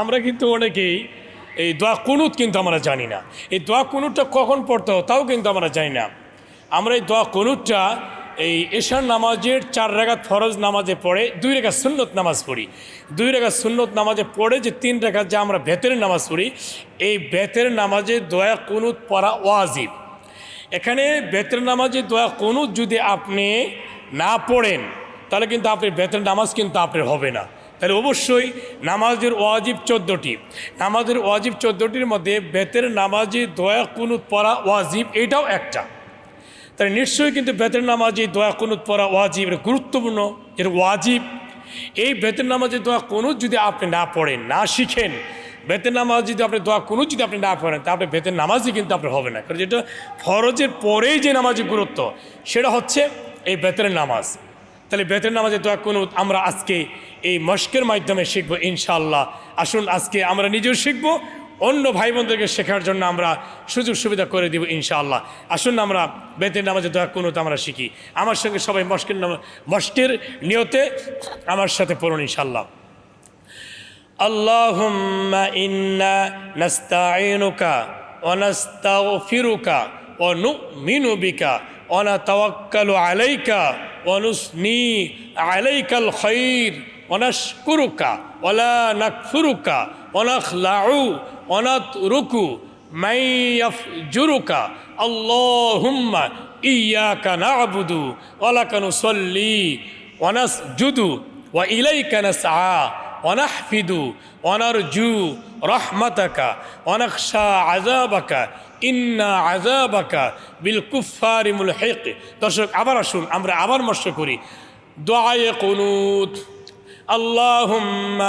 আমরা কিন্তু অনেকেই এই দোয়া কুনুত কিন্তু আমরা জানি না। এই দোয়া কুনুতটা কখন পড়তে হয় তাও কিন্তু আমরা জানি না। আমরা এই দোয়া কুনুতটা এই এশার নামাজের চার রেখাত ফরজ নামাজে পড়ে, দুই রেখা সুন্নত নামাজ পড়ি। দুই রেখা সুন্নত নামাজে পড়ে যে তিন রেখা যা আমরা বেতের নামাজ পড়ি, এই বেতের নামাজে দোয়া কুনুত পড়া ওয়াজিব। এখানে বেতের নামাজে দোয়া কুনুত যদি আপনি না পড়েন, তাহলে কিন্তু আপনি বেতের নামাজ কিন্তু আপনার হবে না। তাহলে অবশ্যই নামাজের ওয়াজিব চোদ্দোটি। নামাজের ওয়াজিব চোদ্দোটির মধ্যে বেতের নামাজে দয়া কুনুত পড়া ওয়াজিব, এটাও একটা। তাহলে নিশ্চয়ই কিন্তু বেতের নামাজে দয়া কুনুত পড়া ওয়াজিব, এটা গুরুত্বপূর্ণ, এর ওয়াজিব। এই বেতের নামাজে দোয়া কুনুত যদি আপনি না পড়েন, না শিখেন, বেতের নামাজ যদি আপনি, দোয়া কুনুত যদি আপনি না পড়েন তাহলে বেতের নামাজই কিন্তু আপনার হবে না। কারণ যেটা ফরজের পরেই যে নামাজের গুরুত্ব, সেটা হচ্ছে এই বেতের নামাজ। তাহলে বেতের নামাজে দোয়া কুনুত আমরা আজকে এই মস্কের মাধ্যমে শিখবো ইনশাআল্লাহ আসুন আজকে আমরা নিজেও শিখবো অন্য ভাই বোনদেরকে শেখার জন্য আমরা সুযোগ সুবিধা করে দিব ইনশাআল্লাহ আসুন আমরা বেতের নামাজে দোয়া কুনুত আমরা শিখি আমার সঙ্গে সবাই মস্কের নাম মস্কের নিয়তে আমার সাথে পড়ুন ইনশাআল্লাহ اللهم إنا نستعينك ونستغفرك ونؤمن بك ونتوكل عليك ونثني عليك الخير ونشكرك ولا نكفرك ونخلع ونترك من يفجرك. اللهم إياك نعبد ولك نصلي ونسجد وإليك نسعى ونحفد ونرجو رحمتك ونخشى عذابك إن عذابك بالكفار ملحق দর্শক আবার আসুন আমরা আবার মস্ত করি দোয়ায়ে কুনুত اللهم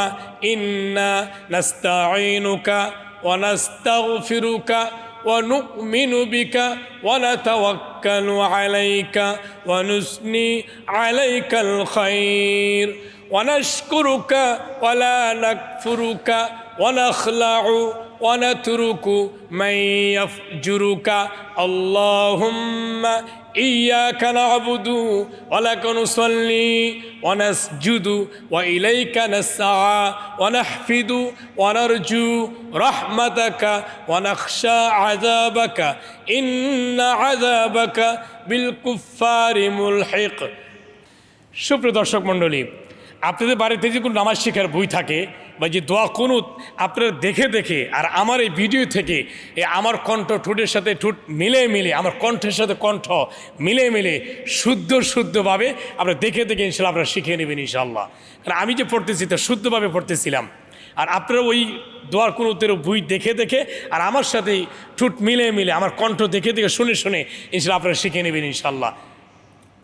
إنا نستعينك ونستغفرك ونؤمن بك ونتوكل عليك ونثني عليك الخير ونشكرك ولا نكفرك ونخلع ونترك من يفجرك اللهم إياك نعبد ولك نصلي ونسجد وإليك نسعى ونحفد ونرجو رحمتك ونخشى عذابك إن عذابك بالكفار ملحق সুপ্রিয় দর্শক মণ্ডলী আপনাদের বাড়িতে যে কোনো নামাজ শেখার বই থাকে বা যে দোয়া কুনুত আপনারা দেখে দেখে আর আমার এই ভিডিও থেকে এই আমার কণ্ঠ ঠোঁটের সাথে ঠোঁট মিলে মিলে, আমার কণ্ঠের সাথে কণ্ঠ মিলে মিলে শুদ্ধ শুদ্ধভাবে আপনারা দেখে দেখে ইনশাল্লাহ আপনারা শিখে নেবেন ইনশাল্লাহ। কারণ আমি যে পড়তেছি তা শুদ্ধভাবে পড়তেছিলাম। আর আপনারা ওই দোয়ার কুনুতের বই দেখে দেখে আর আমার সাথেই ঠোঁট মিলে মিলে, আমার কণ্ঠ দেখে দেখে শুনে শুনে ইনশাল্লাহ আপনারা শিখে নেবেন ইনশাল্লাহ।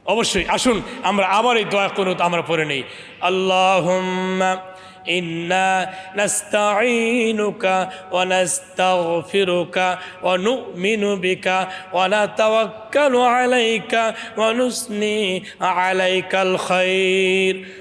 অবশ্যই, আসুন, আমরা আবার এই দোয়া কুনুত আমরা পড়ে নেই। আল্লাহুম্মা إنا نستعينك ونستغفرك ونؤمن بك ونتوكل عليك ونثني عليك الخير.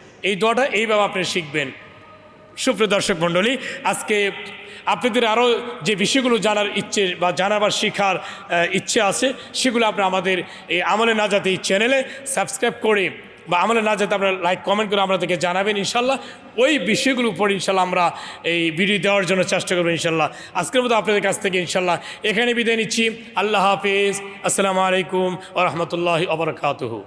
এই দোয়াটা এইভাবে আপনি শিখবেন। সুপ্রিয় দর্শক মণ্ডলী, আজকে আপনাদের আরও যে বিষয়গুলো জানার ইচ্ছে বা জানার বা শেখার ইচ্ছে আছে, সেগুলো আপনি আমাদের এই আমলে না যাতে এই চ্যানেলে সাবস্ক্রাইব করে বা আমলে না যাতে আপনারা লাইক, কমেন্ট করে আমাদেরকে জানাবেন ইনশাল্লাহ। ওই বিষয়গুলো পরে ইনশাল্লাহ আমরা এই ভিডিও দেওয়ার জন্য চেষ্টা করব ইনশাল্লাহ। আজকের মতো আপনাদের কাছ থেকে ইনশাল্লাহ এখানে বিদায় নিচ্ছি। আল্লাহ হাফিজ। আসসালামু আলাইকুম ও রহমতুল্লাহ আবরকাতহু